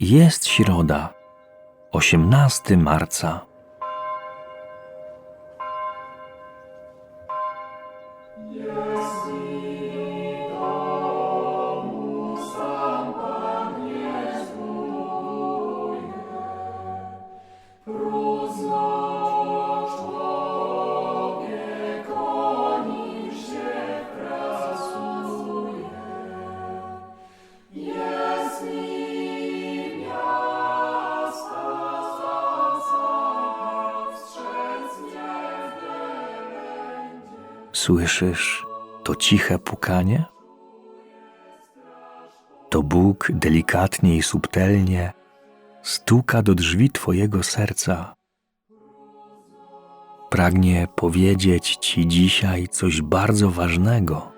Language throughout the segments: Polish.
Jest środa, 18 marca. Słyszysz to ciche pukanie? To Bóg delikatnie i subtelnie stuka do drzwi Twojego serca. Pragnie powiedzieć Ci dzisiaj coś bardzo ważnego.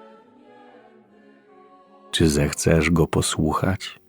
Czy zechcesz go posłuchać?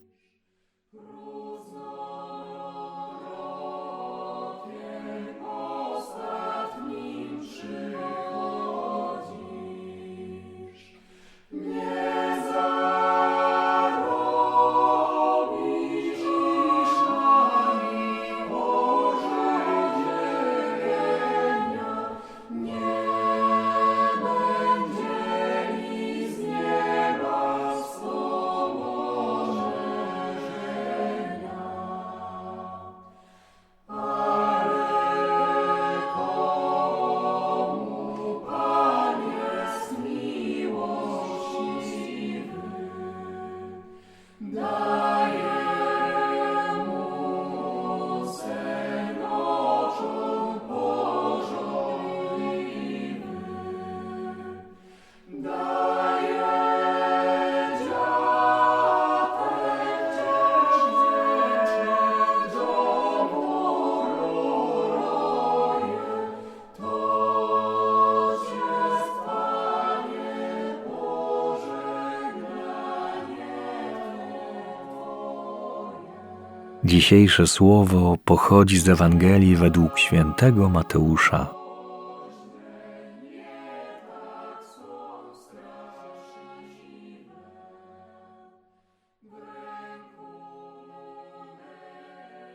Dzisiejsze słowo pochodzi z Ewangelii według świętego Mateusza.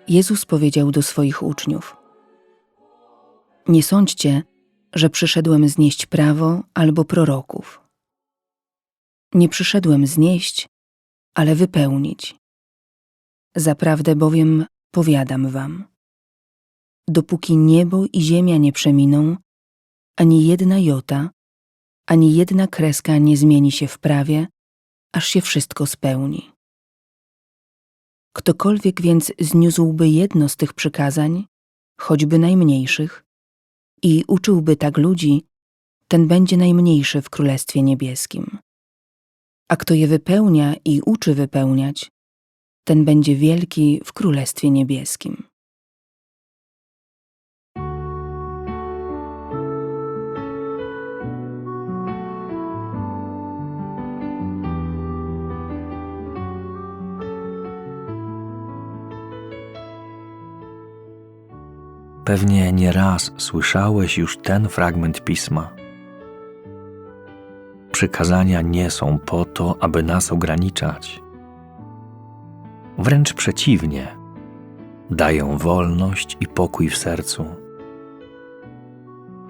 Jezus powiedział do swoich uczniów: Nie sądźcie, że przyszedłem znieść prawo albo proroków. Nie przyszedłem znieść, ale wypełnić. Zaprawdę bowiem powiadam wam: dopóki niebo i ziemia nie przeminą, ani jedna jota, ani jedna kreska nie zmieni się w prawie, aż się wszystko spełni. Ktokolwiek więc zniósłby jedno z tych przykazań, choćby najmniejszych, i uczyłby tak ludzi, ten będzie najmniejszy w Królestwie Niebieskim. A kto je wypełnia i uczy wypełniać, ten będzie wielki w Królestwie Niebieskim. Pewnie nieraz słyszałeś już ten fragment pisma. Przykazania nie są po to, aby nas ograniczać. Wręcz przeciwnie, dają wolność i pokój w sercu.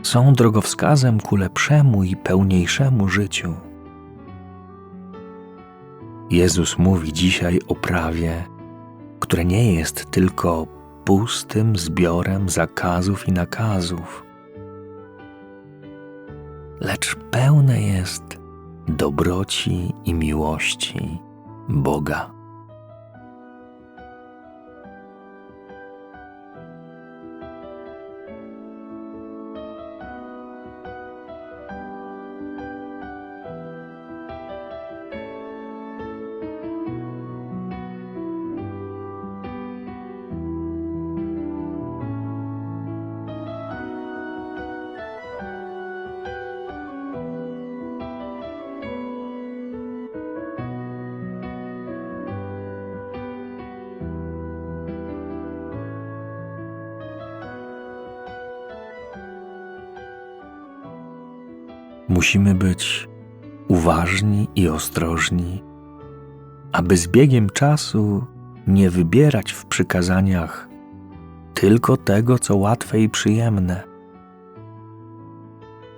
Są drogowskazem ku lepszemu i pełniejszemu życiu. Jezus mówi dzisiaj o prawie, które nie jest tylko pustym zbiorem zakazów i nakazów, lecz pełne jest dobroci i miłości Boga. Musimy być uważni i ostrożni, aby z biegiem czasu nie wybierać w przykazaniach tylko tego, co łatwe i przyjemne.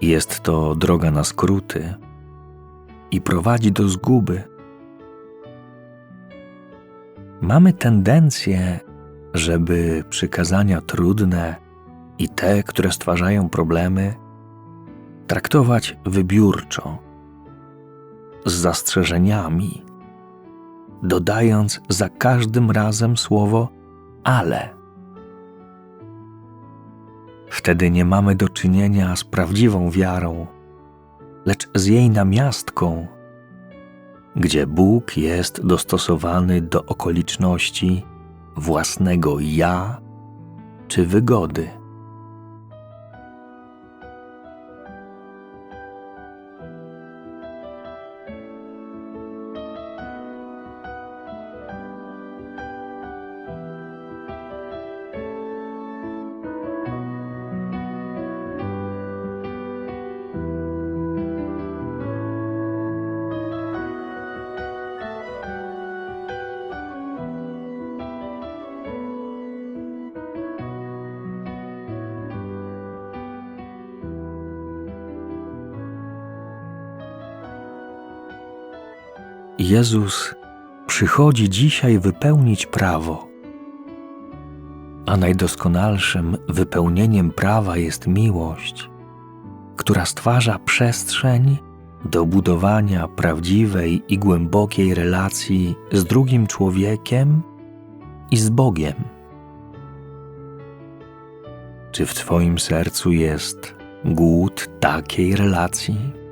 Jest to droga na skróty i prowadzi do zguby. Mamy tendencję, żeby przykazania trudne i te, które stwarzają problemy, traktować wybiórczo, z zastrzeżeniami, dodając za każdym razem słowo ale. Wtedy nie mamy do czynienia z prawdziwą wiarą, lecz z jej namiastką, gdzie Bóg jest dostosowany do okoliczności własnego ja czy wygody. Jezus przychodzi dzisiaj wypełnić prawo, a najdoskonalszym wypełnieniem prawa jest miłość, która stwarza przestrzeń do budowania prawdziwej i głębokiej relacji z drugim człowiekiem i z Bogiem. Czy w Twoim sercu jest głód takiej relacji?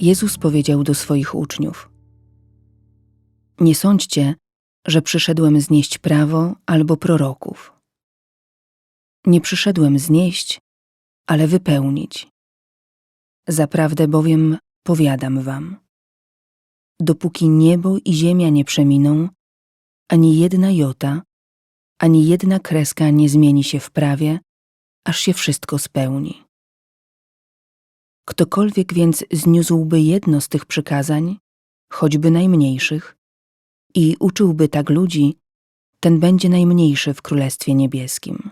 Jezus powiedział do swoich uczniów: Nie sądźcie, że przyszedłem znieść prawo albo proroków. Nie przyszedłem znieść, ale wypełnić. Zaprawdę bowiem powiadam wam: dopóki niebo i ziemia nie przeminą, ani jedna jota, ani jedna kreska nie zmieni się w prawie, aż się wszystko spełni. Ktokolwiek więc zniósłby jedno z tych przykazań, choćby najmniejszych, i uczyłby tak ludzi, ten będzie najmniejszy w Królestwie Niebieskim.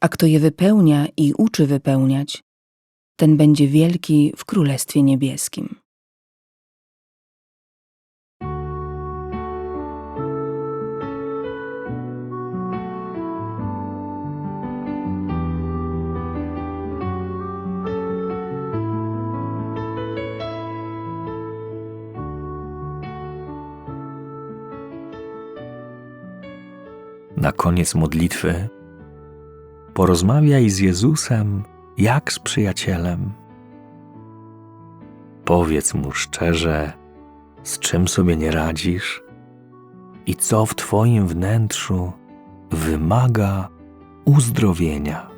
A kto je wypełnia i uczy wypełniać, ten będzie wielki w Królestwie Niebieskim. Na koniec modlitwy porozmawiaj z Jezusem jak z przyjacielem. Powiedz mu szczerze, z czym sobie nie radzisz i co w Twoim wnętrzu wymaga uzdrowienia.